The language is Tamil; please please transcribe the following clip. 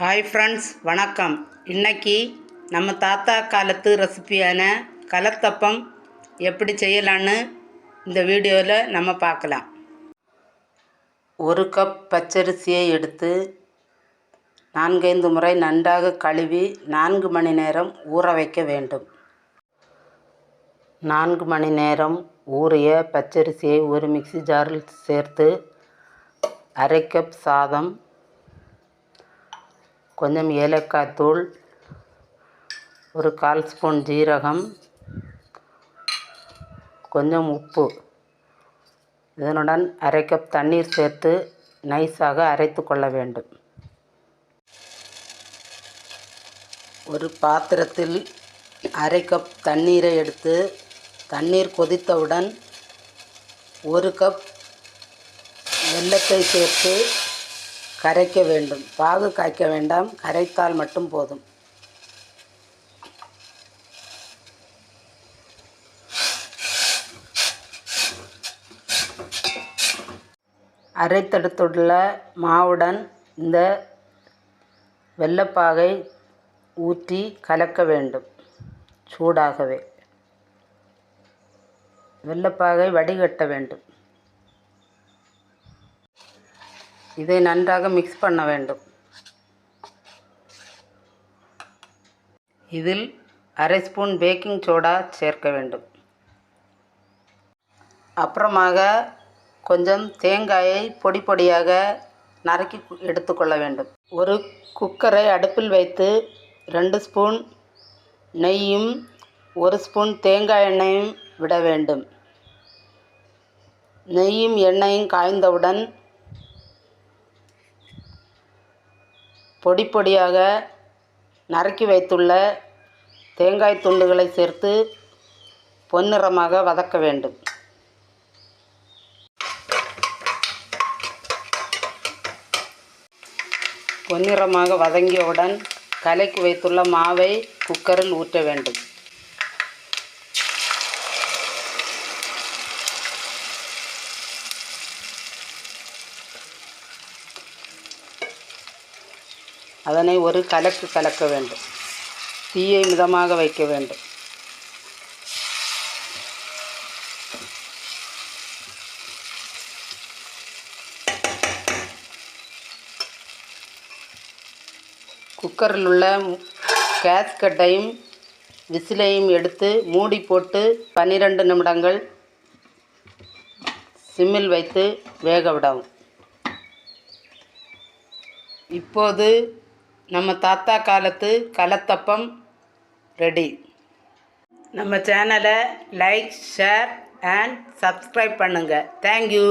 ஹாய் ஃப்ரெண்ட்ஸ் வணக்கம். இன்னைக்கு நம்ம தாத்தா காலத்து ரெசிபியான கலத்தப்பம் எப்படி செய்யலான்னு இந்த வீடியோவில் நம்ம பார்க்கலாம். ஒரு கப் பச்சரிசியை எடுத்து நான்கைந்து முறை நன்றாக கழுவி நான்கு மணி நேரம் ஊற வைக்க வேண்டும். நான்கு மணி நேரம் ஊறிய பச்சரிசியை ஒரு மிக்ஸி ஜாரில் சேர்த்து அரை கப் சாதம் கொஞ்சம் ஏலக்காய் தூள் ஒரு கால் ஸ்பூன் ஜீரகம் கொஞ்சம் உப்பு. இதனுடன் அரை கப் தண்ணீர் சேர்த்து நைஸாக அரைத்து கொள்ள வேண்டும். ஒரு பாத்திரத்தில் அரை கப் தண்ணீரை எடுத்து தண்ணீர் கொதித்தவுடன் ஒரு கப் வெல்லத்தை சேர்த்து கரைக்க வேண்டும். பாகு காய்க்க வேண்டாம். கரைத்தால் மட்டும் போதும். அரைத்தடுத்துள்ள மாவுடன் இந்த வெள்ளப்பாகை ஊற்றி கலக்க வேண்டும். சூடாகவே. வெள்ளப்பாகை வடிகட்ட வேண்டும். இதை நன்றாக மிக்ஸ் பண்ண வேண்டும். இதில் அரை ஸ்பூன் பேக்கிங் சோடா சேர்க்க வேண்டும். அப்புறமாக கொஞ்சம் தேங்காயை பொடி பொடியாக நறுக்கி எடுத்துக்கொள்ள வேண்டும். ஒரு குக்கரை அடுப்பில் வைத்து ரெண்டு ஸ்பூன் நெய்யும் ஒரு ஸ்பூன் தேங்காய் எண்ணெயும் விட வேண்டும். நெய்யும் எண்ணெயும் காய்ந்தவுடன் பொடி பொடியாக நறுக்கி வைத்துள்ள தேங்காய் துண்டுகளை சேர்த்து பொன்னிறமாக வதக்க வேண்டும். பொன்னிறமாக வதங்கியவுடன் கலக்கி வைத்துள்ள மாவை குக்கரில் ஊற்ற வேண்டும். அதனை ஒரு கலக்கு கலக்க வேண்டும். தீயை மிதமாக வைக்க வேண்டும். குக்கரில் உள்ள கேஸ்கட்டையும் விசிலையும் எடுத்து மூடி போட்டு பன்னிரெண்டு நிமிடங்கள் சிம்மில் வைத்து வேக விடவும். இப்போது நம்ம தாத்தா காலத்து கலத்தப்பம் ரெடி நம்ம சேனலை லைக் ஷேர் அண்ட் சப்ஸ்கிரைப் பண்ணுங்கள் தேங்க்யூ